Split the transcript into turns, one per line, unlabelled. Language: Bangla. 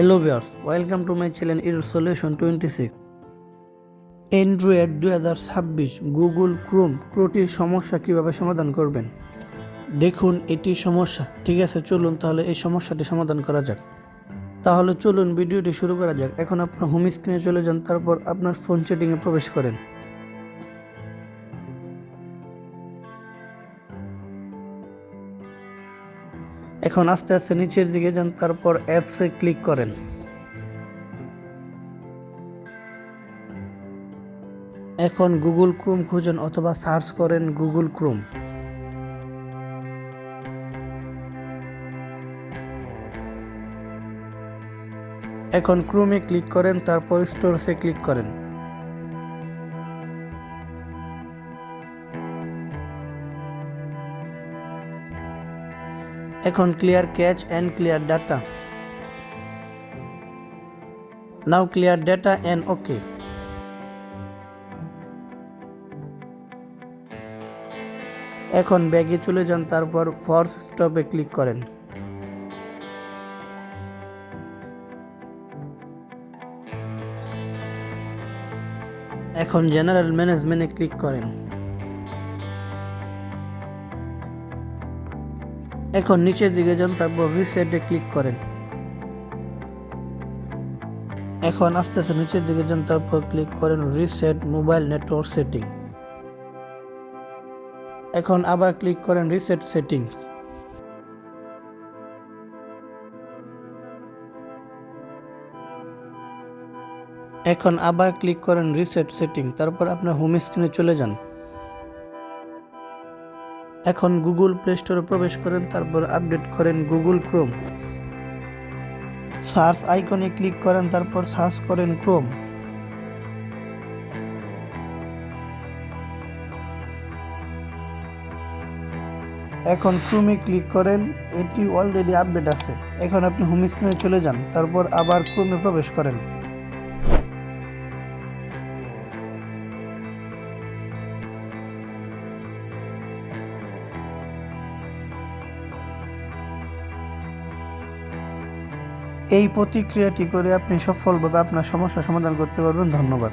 Hello viewers welcome to my channel ইর সলিউশন টোয়েন্টি সিক্স অ্যান্ড্রয়েড দুই হাজার ছাব্বিশ গুগল ক্রোম ক্রোটির সমস্যা কীভাবে সমাধান করবেন? দেখুন এটি সমস্যা। ঠিক আছে, চলুন তাহলে এই সমস্যাটি সমাধান করা যাক। তাহলে চলুন ভিডিওটি শুরু করা যাক। এখন আপনার হোম স্ক্রিনে চলে যান, তারপর আপনার ফোন সেটিংয়ে প্রবেশ করেন। এখন আস্তে আস্তে নিচের দিকে যান, তারপর অ্যাপসে ক্লিক করেন। এখন গুগল ক্রোম খুঁজুন অথবা সার্চ করেন গুগল ক্রোম এখন ক্রোমে ক্লিক করেন, তারপর স্টোরসে ক্লিক করেন। এখন clear cache and clear data now clear data and okay এখন ব্যাগে চলে যান, তারপর ফর্স স্টপে ক্লিক করেন। এখন জেনারেল ম্যানেজমেন্টে ক্লিক করেন। এখন নিচের দিকে যান, তারপর রিসেটে ক্লিক করেন। এখন আস্তে আস্তে নিচের দিকে যান, তারপর ক্লিক করেন রিসেট মোবাইল নেটওয়ার্ক সেটিং এখন আবার ক্লিক করেন রিসেট সেটিংস এখন আবার ক্লিক করেন রিসেট সেটিং তারপর আপনার হোম স্ক্রিনে চলে যান। এখন গুগল প্লে স্টোরে প্রবেশ করেন, তারপর আপডেট করেন গুগল ক্রোম। সার্চ আইকনে ক্লিক করেন, তারপর সার্চ করেন ক্রোম। এখন ক্রোমে ক্লিক করেন, এটি অলরেডি আপডেট আছে। এখন আপনি হোম স্ক্রিনে চলে যান, তারপর আবার ক্রোমে প্রবেশ করেন। এই প্রতিক্রিয়াটি করে আপনি সফলভাবে আপনার সমস্যা সমাধান করতে পারবেন। ধন্যবাদ।